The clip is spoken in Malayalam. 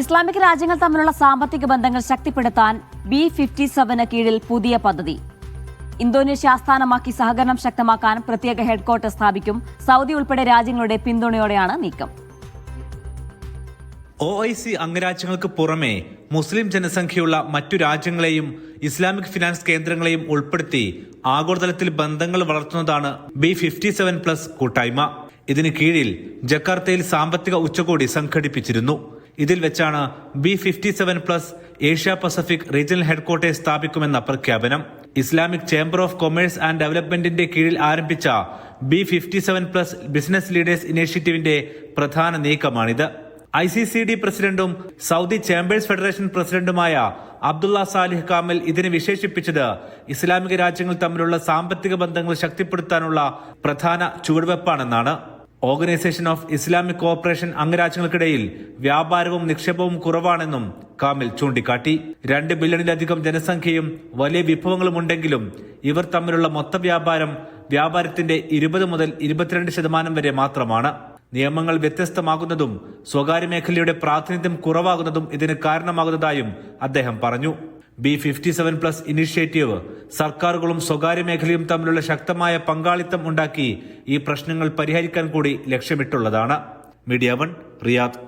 ഇസ്ലാമിക് രാജ്യങ്ങൾ തമ്മിലുള്ള സാമ്പത്തിക ബന്ധങ്ങൾ ശക്തിപ്പെടുത്താൻ ബി ഫിഫ്റ്റി സെവന് കീഴിൽ പുതിയ പദ്ധതി. ഇന്തോനേഷ്യ ആസ്ഥാനമാക്കി സഹകരണം ശക്തമാക്കാൻ പ്രത്യേക ഹെഡ്ക്വാർട്ടർ സ്ഥാപിക്കും. സൗദി ഉൾപ്പെടെ രാജ്യങ്ങളുടെ പിന്തുണയോടെയാണ് നീക്കം. ഒ ഐ സി അംഗരാജ്യങ്ങൾക്ക് പുറമെ മുസ്ലിം ജനസംഖ്യയുള്ള മറ്റു രാജ്യങ്ങളെയും ഇസ്ലാമിക് ഫിനാൻസ് കേന്ദ്രങ്ങളെയും ഉൾപ്പെടുത്തി ആഗോളതലത്തിൽ ബന്ധങ്ങൾ വളർത്തുന്നതാണ് ബി ഫിഫ്റ്റി സെവൻ പ്ലസ് കൂട്ടായ്മ. ഇതിന് കീഴിൽ ജക്കാർത്തയിൽ സാമ്പത്തിക ഉച്ചകോടി സംഘടിപ്പിച്ചിരുന്നു. ഇതിൽ വെച്ചാണ് B fifty seven plus Asia Pacific regional headquarters സ്ഥാപിക്കുമെന്ന പ്രഖ്യാപനം. Islamic chamber of commerce and ഡെവലപ്മെന്റിന്റെ കീഴിൽ ആരംഭിച്ച B fifty seven plus business leaders ഇനീഷ്യേറ്റീവിന്റെ പ്രധാന നീക്കമാണിത്. ഐ സി സി ഡി പ്രസിഡന്റും സൗദി ചേംബേഴ്സ് ഫെഡറേഷൻ പ്രസിഡന്റുമായ അബ്ദുള്ള സാലിഹ് കാമൽ ഇതിനെ വിശേഷിപ്പിച്ചത് ഇസ്ലാമിക രാജ്യങ്ങൾ തമ്മിലുള്ള സാമ്പത്തിക ബന്ധങ്ങൾ ശക്തിപ്പെടുത്താനുള്ള പ്രധാന ചുവടുവെപ്പാണെന്നാണ്. ഓർഗനൈസേഷൻ ഓഫ് ഇസ്ലാമിക് കോഓപ്പറേഷൻ അംഗരാജ്യങ്ങൾക്കിടയിൽ വ്യാപാരവും നിക്ഷേപവും കുറവാണെന്നും കാമിൽ ചൂണ്ടിക്കാട്ടി. രണ്ട് ബില്യണിലധികം ജനസംഖ്യയും വലിയ വിഭവങ്ങളും ഉണ്ടെങ്കിലും ഇവർ തമ്മിലുള്ള മൊത്ത വ്യാപാരം വ്യാപാരത്തിന്റെ ഇരുപത് മുതൽ ഇരുപത്തിരണ്ട് ശതമാനം വരെ മാത്രമാണ്. നിയമങ്ങൾ വ്യത്യസ്തമാകുന്നതും സ്വകാര്യ മേഖലയുടെ പ്രാതിനിധ്യം കുറവാകുന്നതും ഇതിന് കാരണമാകുന്നതായും അദ്ദേഹം പറഞ്ഞു. B fifty seven plus initiative സർക്കാരുകളും സ്വകാര്യ മേഖലയും തമ്മിലുള്ള ശക്തമായ പങ്കാളിത്തം ഉണ്ടാക്കി ഈ പ്രശ്നങ്ങൾ പരിഹരിക്കാൻ കൂടി ലക്ഷ്യമിട്ടുള്ളതാണ് മീഡിയ വൺ റിയാദ്